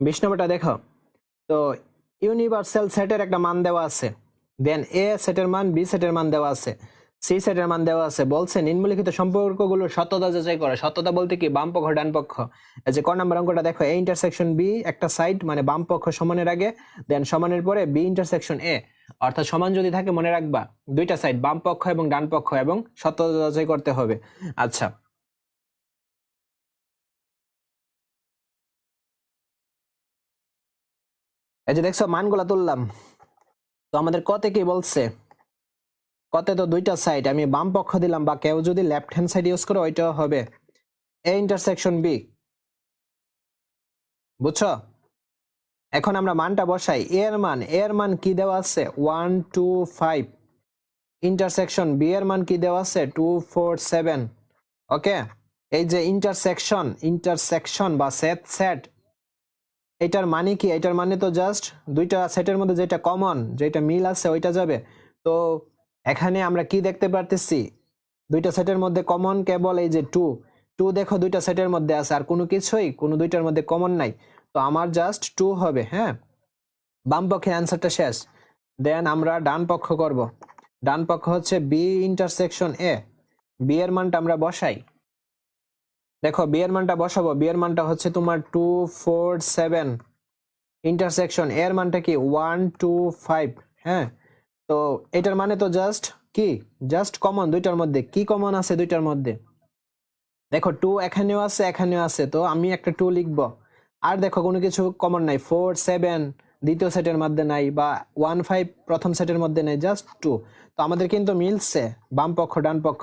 বিশ নম্বরটা দেখো। তো ইউনিভার্সাল সেটের একটা মান দেওয়া আছে। দেন এ সেটের মান বি সেটের মান দেওয়া আছে। সি সেটের মান দেওয়া আছে। বলছে, নিম্নলিখিত সম্পর্কগুলো সত্যতা যাচাই করে। সত্যতা বলতে কি? বাম পক্ষ, ডান পক্ষ। এই যে ক নম্বর অঙ্কটা, দেখো এ ইন্টারসেকশন বি একটা সাইড মানে বাম পক্ষ সমানের আগে দেন সমানের পরে বি ইন্টারসেকশন এ অর্থাৎ সমান যদি থাকে, মনে রাখবা, দুইটা সাইড বাম পক্ষ এবং ডান পক্ষ, এবং সত্যতা যাচাই করতে হবে। আচ্ছা এই যে দেখছ, মানগুলা তুললাম। তো আমাদের কতে কি বলছে? কতে তো দুইটা সাইড আমি বাম পক্ষ দিলাম, বা কেউ যদি লেফট হ্যান্ড সাইড ইউজ করে ওইটা হবে। এ ইন্টারসেকশন বি বুঝছ? এখন আমরা মানটা বসাই। এর মান এর মান কি দেওয়া আছে? One two five intersection B এর মান কি দেওয়া আছে? টু ফোর সেভেন ওকে এই যে ইন্টারসেকশন ইন্টারসেকশন বা সেট সেট এটার মানে কি? এটার মানে তো জাস্ট দুইটা সেটের মধ্যে যেটা কমন যেটা মিল আছে ওইটা যাবে। তো এখানে আমরা কি দেখতে পারতেছি? দুইটা সেটের মধ্যে কমন কেবল এই যে টু টু দেখো দুইটা সেটের মধ্যে আছে, আর কোনো কিছুই কোনো দুইটার মধ্যে কমন নাই। তো আমার জাস্ট টু হবে হ্যাঁ? বাম পক্ষের অ্যান্সারটা শেষ। দেন আমরা ডান পক্ষ করব। ডান পক্ষ হচ্ছে বি ইন্টারসেকশন এ বি এর মানটা আমরা বসাই। দেখো বি এর মানটা বসাবো। বি এর মানটা হচ্ছে তোমার টু ফোর সেভেন ইন্টারসেকশন এর মানটা কি? ওয়ান টু ফাইভ হ্যাঁ? তো এটার মানে তো জাস্ট কি? জাস্ট কমন দুইটার মধ্যে। কি কমন আছে দুইটার মধ্যে? দেখো টু এখানেও আছে এখানেও আছে। তো আমি একটা টু লিখব। আর দেখো, কোনো কিছু কমন নাই। ফোর সেভেন দ্বিতীয় সেটের মধ্যে নাই বা ওয়ান ফাইভ প্রথম সেটের মধ্যে নাই জাস্ট টু তো আমাদের কিন্তু মিলছে, বাম পক্ষ, ডান পক্ষ।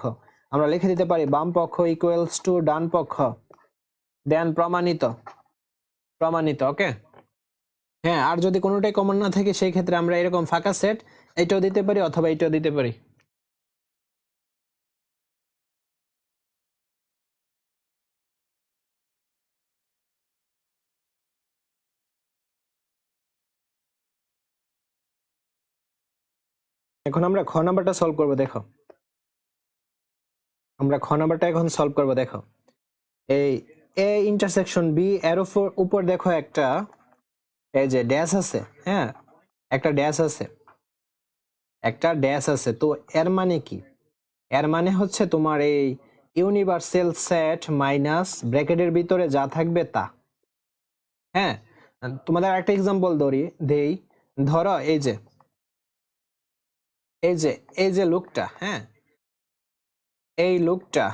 আমরা লিখে দিতে পারি বাম পক্ষ ইকুয়ালস টু ডান পক্ষ। দেন প্রমাণিত। প্রমাণিত ওকে হ্যাঁ আর যদি কোনোটাই কমন না থাকে, সেই ক্ষেত্রে আমরা এরকম ফাঁকা সেট এইটাও দিতে পারি অথবা এইটাও দিতে পারি। এখন আমরা খ নাম্বারটা সলভ করব, দেখো। আমরা খ নাম্বারটা এখন সলভ করব, দেখো। এই এ ইন্টারসেকশন বি এর উপর দেখো একটা, এই যে ড্যাশ আছে হ্যাঁ? একটা ড্যাশ আছে। একটা ড্যাশ আছে, তো এর মানে কি? এর মানে হচ্ছে তোমার এই ইউনিভার্সাল সেট মাইনাস ব্র্যাকেটের ভিতরে যা থাকবে তা। হ্যাঁ? তোমাদের একটা এক্সাম্পল ধরি, দেই। ধরো এই যে এই যে এই যে লুকটা হ্যাঁ? এই লোকটা,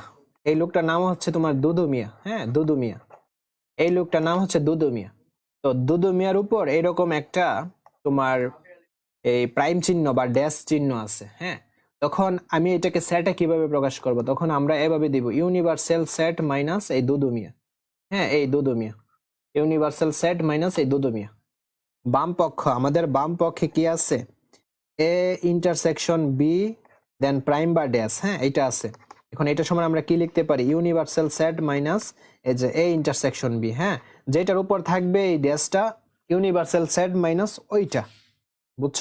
এই লোকটার নাম হচ্ছে তোমার দুদু মিয়া। হ্যাঁ দুদু মিয়া। এই লোকটার নাম হচ্ছে দুদু মিয়া। তো দুদু মিয়ার উপর এরকম একটা তোমার এই প্রাইম চিহ্ন বা ড্যাশ চিহ্ন আছে হ্যাঁ? তখন আমি এটাকে সেটে কীভাবে প্রকাশ করব? তখন আমরা এভাবে দিব ইউনিভার্সাল সেট মাইনাস এই দুদু মিয়া। হ্যাঁ এই Dudu Mia. Universal set minus এই দুদু মিয়া। বাম পক্ষ, আমাদের বাম পক্ষে কি আছে? A intersection B then prime বা ড্যাশ হ্যাঁ এটা আছে। এখন এটা সময় আমরা কি লিখতে পারি? ইউনিভার্সাল সেট মাইনাস এই যে এ ইন্টারসেকশন বি হ্যাঁ? যেটার উপর থাকবে এই ড্যাশটা ইউনিভার্সাল সেট মাইনাস ওইটা, বুঝছ?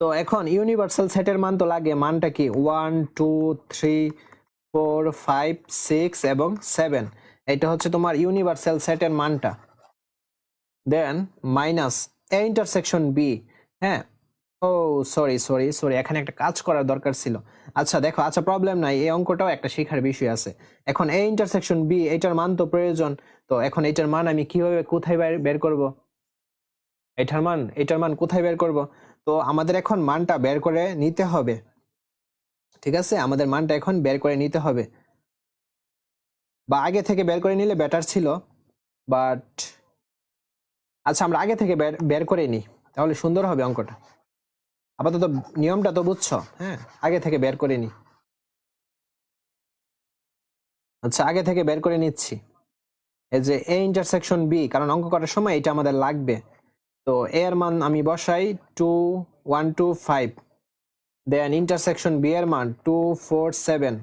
তো এখন ইউনিভার্সাল সেটের মান তো লাগে, মানটা কি? One two three four five six এবং সেভেন এটা হচ্ছে তোমার ইউনিভার্সাল সেটের মানটা। Then minus A intersection B হ্যাঁ? ও সরি সরি সরি এখানে একটা কাজ করার দরকার ছিল। আচ্ছা দেখো আচ্ছা প্রবলেম নাই, এই অঙ্কটাও একটা শেখার বিষয় আছে। এখন এ ইন্টারসেকশন বি এটার মান তো প্রয়োজন। তো এখন এটার মান আমি কীভাবে কোথায় বের করব? এটার মান এটার মান কোথায় বের করব? তো আমাদের এখন মানটা বের করে নিতে হবে। ঠিক আছে? আমাদের মানটা এখন বের করে নিতে হবে। বা আগে থেকে বের করে নিলে বেটার ছিল বাট আচ্ছা আমরা আগে থেকে বের বের করে নিই। তাহলে সুন্দর হবে অঙ্কটা। আপাতত নিয়মটা তো বুঝছ হ্যাঁ? আগে থেকে বের করে নি। আচ্ছা আগে থেকে বের করে নিচ্ছি। এই যে এ ইন্টারসেকশন বি কারণ অঙ্ক করার সময় এটা আমাদের লাগবে। তো এ এর মান আমি বসাই two one two five then intersection B এর মান টু ফোর সেভেন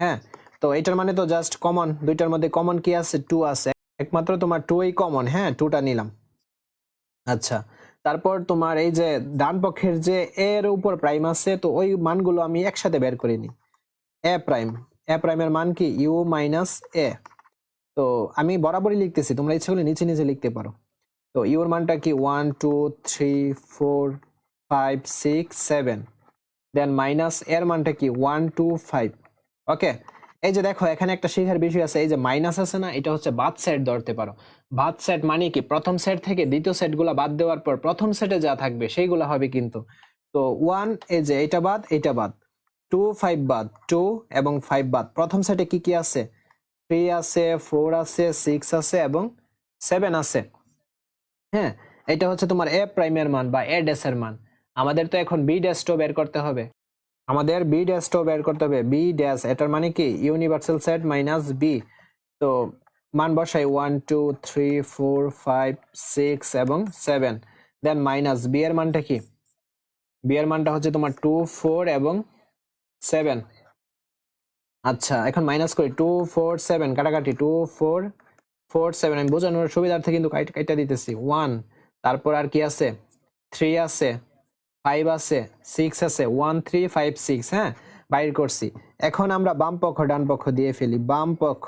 হ্যাঁ? তো এটার মানে তো জাস্ট কমন দুইটার মধ্যে কমন কি আছে? টু আছে। একমাত্র তোমার টু এই কমন হ্যাঁ টুটা নিলাম। আচ্ছা। তারপর তোমার এই যে ডান পক্ষের যে এর উপর প্রাইম আছে, তো ওই মানগুলো আমি একসাথে বের করে নিই। এ প্রাইম এ প্রাইমের মান কি? ইউ মাইনাস এ তো আমি বরাবরই লিখতেছি, তোমরা ইচ্ছে করলে নিচে নিচে লিখতে পারো। তো ইউর মানটা কি? One two three four five six seven then minus এর মানটা কি? ওয়ান টু ফাইভ ওকে এই যে দেখো, এখানে একটা শেখার বিষয় আছে, এই যে মাইনাস আছে না, এটা হচ্ছে বাদ সেট ধরতে পারো। বাদ সেট মানে কি? প্রথম সেট থেকে দ্বিতীয় সেটগুলো বাদ দেওয়ার পর প্রথম সেটে যা থাকবে, সেইগুলো হবে কিন্তু। তো ওয়ান এই যে এটা বাদ এটা বাদ। টু ফাইভ বাদ। টু এবং ফাইভ বাদ। প্রথম সেটে কি কি আছে? থ্রি আছে ফোর আছে সিক্স আছে এবং সেভেন আছে। হ্যাঁ এটা হচ্ছে তোমার এ প্রাইমের মান বা এ ডেস এর মান। আমাদের তো এখন বি ড্যাশটো বের করতে হবে। আমাদের বি ড্যাশটো বের করতে হবে। বি ড্যাশ এটার মানে কি? ইউনিভার্সাল সেট মাইনাস বি তো মান বসাই one two three four five six এবং সেভেন দেন মাইনাস বি এর মানটা কি? বি এর মানটা হচ্ছে তোমার টু ফোর এবং সেভেন আচ্ছা এখন মাইনাস করি। টু ফোর সেভেন কাটাকাটি। টু ফোর ফোর সেভেন আমি বোঝানোর সুবিধার্থে কিন্তু কাইটা দিতেছি। ওয়ান তারপর আর কি আছে? থ্রি আছে। ফাইভ আছে সিক্স আছে ওয়ান থ্রি ফাইভ সিক্স হ্যাঁ? বাইর করছি। এখন আমরা বাম পক্ষ, ডান পক্ষ দিয়ে ফেলি। বাম পক্ষ।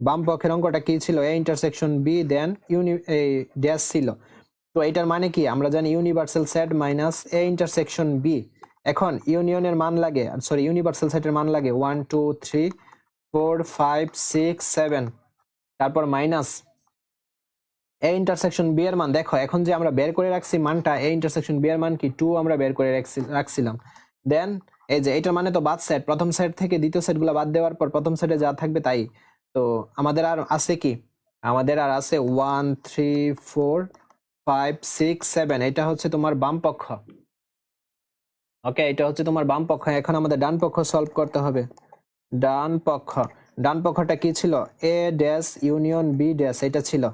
বাম পক্ষের অঙ্কটা কি ছিল? এ ইন্টারসেকশন বি দেন ইউনি এই ড্যাশ ছিল। তো এটার মানে কি? আমরা জানি universal set minus A intersection B এখন ইউনিয়নের মান লাগে সরি ইউনিভার্সাল সেটের মান লাগে one two three four five six seven তারপর মাইনাস এ ইন্টারসেকশন বি এর মান, দেখো, এখন যে আমরা বের করে রাখছি মানটা এ ইন্টারসেকশন বি এর মান কি টু আমরা বের করে রাখছি- রাখছিলাম। দেন এই যে এটার মানে তো বাদ সেট প্রথম সেট থেকে দ্বিতীয় সেটগুলো বাদ দেওয়ার পর প্রথম সেটে যা থাকবে তাই। তো আমাদের আর আছে কি? আমাদের আর আছে one three four five six seven এটা হচ্ছে তোমার বাম পক্ষ। ওকে এটা হচ্ছে তোমার বাম পক্ষ, এখন আমাদের ডান পক্ষ সলভ করতে হবে। ডান পক্ষ, ডান পক্ষটা কি ছিল? A dash union B dash এটা ছিল।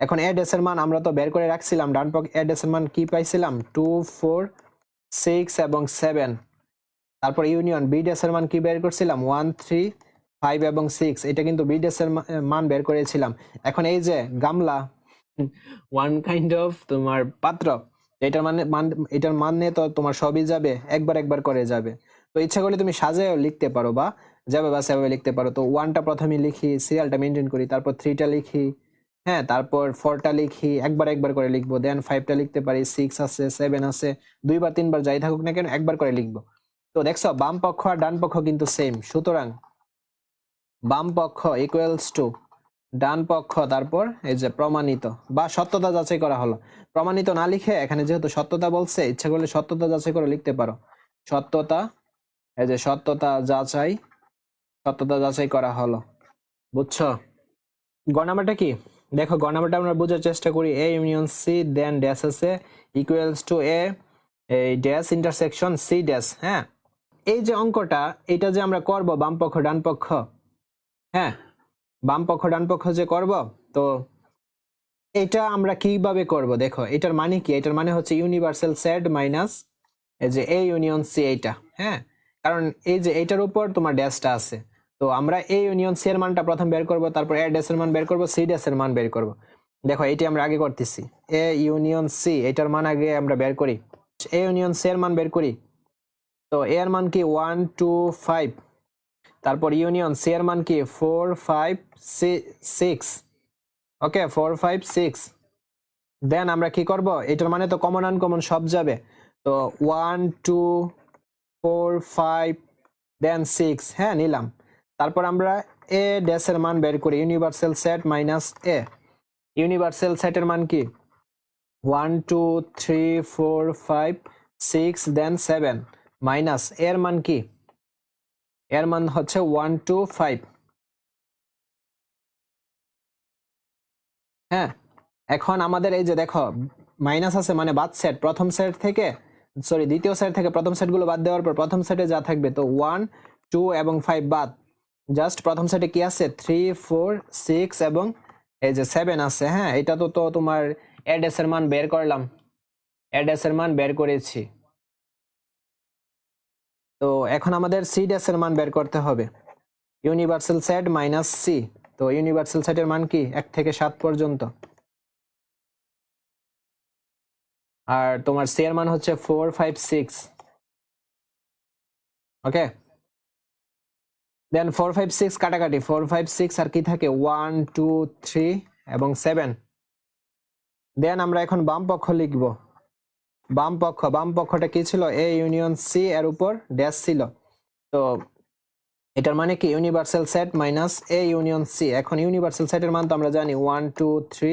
এখন এ ড্যাশের মান আমরা তো বের করে রাখছিলাম, ডান পক্ষ এ ড্যাশের মান কি পাইছিলাম? টু ফোর সিক্স এবং সেভেন তারপর ইউনিয়ন বি ড্যাশের মান কি বের করছিলাম? ওয়ান থ্রি ফাইভ এবং সিক্স এটা কিন্তু বি ড্যাশের মান বের করেছিলাম। এখন এই যে গামলা ওয়ান কাইন্ড অফ তোমার পাত্র। এটার মানে মান এটার মানে তো তোমার সবই যাবে, একবার একবার করে যাবে। তো ইচ্ছা করলে তুমি সাজায়ও লিখতে পারো বা যাবে বা সেভাবে লিখতে পারো। তো ওয়ানটা প্রথমে লিখি সিরিয়ালটা মেনটেন করি, তারপর থ্রিটা লিখি। হ্যাঁ তারপর ফোরটা লিখি, একবার একবার করে লিখব দেন ফাইভটা লিখতে পারি সিক্স আছে সেভেন আছে দুইবার তিনবার যাই থাকুক না কেন, একবার করে লিখব। তো দেখছ, বাম পক্ষ আর ডান পক্ষ কিন্তু সেম সুতরাং বাম পক্ষ ইকুয়ালস টু ডান পক্ষ, তারপর এই যে প্রমাণিত বা সত্যতা যাচাই করা হলো। প্রমাণিত না লিখে এখানে যেহেতু সত্যতা বলছে, ইচ্ছা করলে সত্যতা যাচাই করে লিখতে পারো। সত্যতা, এই যে সত্যতা যাচাই সত্যতা যাচাই করা হলো, বুঝছ? গ নাম্বারটা কি? দেখো গ নাম্বারটা আমরা বোঝার চেষ্টা করি A union C then dash আছে equals to A dash intersection C dash হ্যাঁ? এই যে অঙ্কটা, এটা যে আমরা করব, বাম পক্ষ, ডান পক্ষ হ্যাঁ? বাম পক্ষ, ডান পক্ষ যে করব, তো এটা আমরা কীভাবে করব? দেখো, এটার মানে কি? এটার মানে হচ্ছে ইউনিভার্সাল সেট মাইনাস এই যে এ ইউনিয়ন সি এইটা হ্যাঁ? কারণ এই যে এইটার উপর তোমার ড্যাশটা আছে। তো আমরা এই ইউনিয়ন সি এর মানটা প্রথম বের করব, তারপর এ ড্যাশ এর মান বের করব সি ড্যাশ এর মান বের করব। দেখো এইটি আমরা আগে করতেছি। এ ইউনিয়ন সি এটার মান আগে আমরা বের করি। এ ইউনিয়ন সি এর মান বের করি। তো এ এর মান কি ওয়ান টু ফাইভ তারপর ইউনিয়ন সি এর মান কি four five six okay four five six then আমরা কি করব? এটার মানে তো কমন আনকমন সব যাবে। তো one two four five then six হ্যাঁ নিলাম। তারপর আমরা এ ড্যাশের মান বের করি universal set minus A universal সেটের মান কি? One two three four five six then seven minus এর মান কি? এর মান হচ্ছে ওয়ান টু ফাইভ হ্যাঁ এখন আমাদের এই যে দেখো মাইনাস আছে মানে বাদ সেট প্রথম সেট থেকে সরি দ্বিতীয় সেট থেকে প্রথম সেটগুলো বাদ দেওয়ার পর প্রথম সেটে যা থাকবে, তো ওয়ান টু এবং ফাইভ বাদ। জাস্ট প্রথম সেটে কি আছে? থ্রি ফোর সিক্স এবং এই যে সেভেন আছে হ্যাঁ? এটা তো তো তোমার এডএস এর মান বের করলাম। এডএস এর মান বের করেছি। তো এখন আমাদের সি ড্যাশ এর মান বের করতে হবে। ইউনিভার্সাল সেট মাইনাস সি তো ইউনিভার্সাল সেটের মান কি? এক থেকে সাত পর্যন্ত। আর তোমার সি এর মান হচ্ছে four five six okay then four five six কাটাকাটি। ফোর ফাইভ সিক্স আর কি থাকে? ওয়ান টু থ্রি এবং সেভেন দেন আমরা এখন বাম পক্ষ লিখব। বাম পক্ষ, বাম পক্ষটা কি ছিল? এ ইউনিয়ন সি এর উপর ড্যাশ ছিল। তো এটার মানে কি? Universal set minus A union C এখন ইউনিভার্সাল সেটের মান তো আমরা জানি। One two three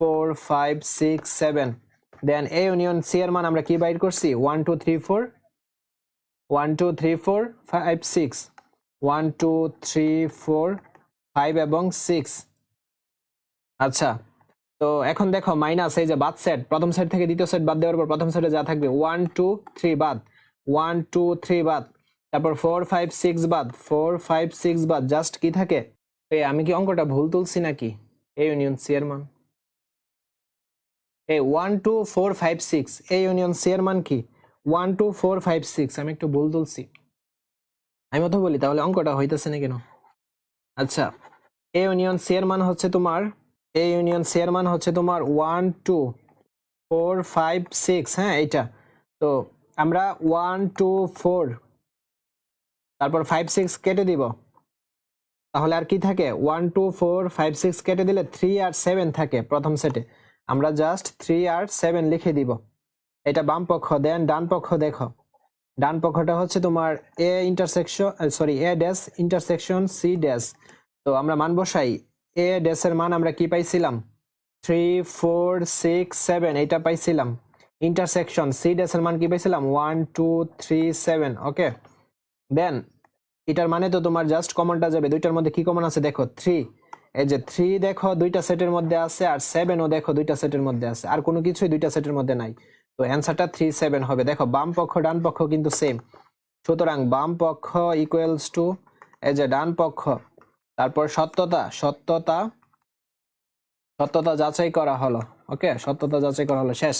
four five six seven then A union C এর মান আমরা কি বাইর করছি? One two three four one two three four five six one two three four five এবং সিক্স আচ্ছা তো এখন দেখো মাইনাস এই যে বাদ সেট প্রথম সেট থেকে দ্বিতীয় সেট বাদ দেওয়ার পর প্রথম সেটে যা থাকবে ওয়ান টু থ্রি বাদ ওয়ান টু থ্রি বাদ, তারপর ফোর ফাইভ সিক্স বাদ ফোর ফাইভ সিক্স বাদ জাস্ট কি থাকে? এই আমি কি অঙ্কটা ভুল তুলছি নাকি? এ ইউনিয়ন সি এর মান। এই one two four five six এই ইউনিয়ন সি এর মান কি? One two four five six আমি একটু ভুল তুলছি। আমি মতো বলি, তাহলে অঙ্কটা হইতেছে না কেন? আচ্ছা এ ইউনিয়ন সি এর মান হচ্ছে তোমার এ ইউনিয়ন সি এর মান হচ্ছে তোমার one two four five six হ্যাঁ এইটা। তো আমরা ওয়ান টু ফোর তারপর ফাইভ সিক্স কেটে দিব। তাহলে আর কি থাকে? One two four five six কেটে দিলে থ্রি আর সেভেন থাকে প্রথম সেটে আমরা জাস্ট থ্রি আর সেভেন লিখে দিব। এটা বাম পক্ষ দেন ডান পক্ষ, দেখো। ডান পক্ষটা হচ্ছে তোমার A intersection sorry A dash intersection C dash তো আমরা মান বসাই। এ ড্যাশের মান আমরা কি পাইছিলাম? থ্রি ফোর সিক্স সেভেন এটা পাইছিলাম। ইন্টারসেকশন সি ড্যাশের মান কি পাইছিলাম? One two three seven okay then এটার মানে তো তোমার জাস্ট কমনটা যাবে। দুইটার মধ্যে কি কমন আছে? দেখো থ্রি এই যে থ্রি দেখো, দুইটা সেটের মধ্যে আছে, আর সেভেনও দেখো, দুইটা সেটের মধ্যে আছে। আর কোনো কিছুই দুইটা সেটের মধ্যে নাই। তো অ্যান্সারটা থ্রি সেভেন হবে। দেখো, বাম পক্ষ, ডান পক্ষ কিন্তু সেম সুতরাং বাম পক্ষ ইকুয়ালস টু এই যে ডান পক্ষ, তারপর সত্যতা সত্যতা সত্যতা যাচাই করা হলো। ওকে সত্যতা যাচাই করা হলো। শেষ।